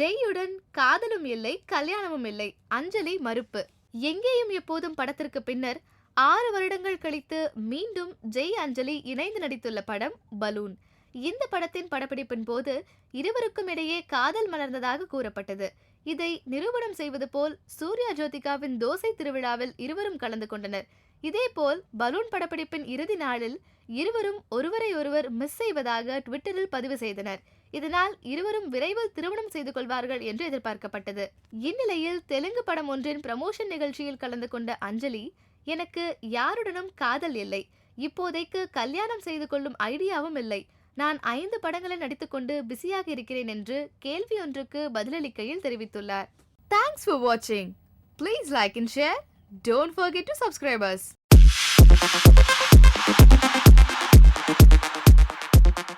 ஜெய்யுடன் காதலும் இல்லை கல்யாணமும் இல்லை. அஞ்சலி மறுப்பு. எங்கேயும் எப்போதும் படத்திற்கு பின்னர் ஆறு வருடங்கள் கழித்து மீண்டும் ஜெய் அஞ்சலி இணைந்து நடித்துள்ள படம் பலூன். இந்த படத்தின் படப்பிடிப்பின் போது இருவருக்கும் இடையே காதல் மலர்ந்ததாக கூறப்பட்டது. இதை நிரூபணம் செய்வது போல் சூர்யா ஜோதிகாவின் தோசை திருவிழாவில் இருவரும் கலந்து கொண்டனர். இதேபோல் பலூன் படப்பிடிப்பின் இறுதி நாளில் இருவரும் ஒருவரை ஒருவர் மிஸ் செய்வதாக ட்விட்டரில் பதிவு செய்தனர். இதனால் இருவரும் விரைவில் திருமணம் செய்து கொள்வார்கள் என்று எதிர்பார்க்கப்பட்டது. இந்நிலையில் தெலுங்கு படம் ஒன்றின் ப்ரமோஷன் நிகழ்ச்சியில் கலந்து கொண்ட அஞ்சலி எனக்கு யாருடனும் காதல் இல்லை. இப்போதைக்கு கல்யாணம் செய்து கொள்ளும் ஐடியாவும் இல்லை. நான் ஐந்து படங்களில் நடித்துக்கொண்டு பிஸியாக இருக்கிறேன் என்று கேள்வி ஒன்றுக்கு பதிலளிக்கையில் தெரிவித்துள்ளார். தேங்க்ஸ் ஃபார் வாட்சிங் please like and share don't forget to subscribers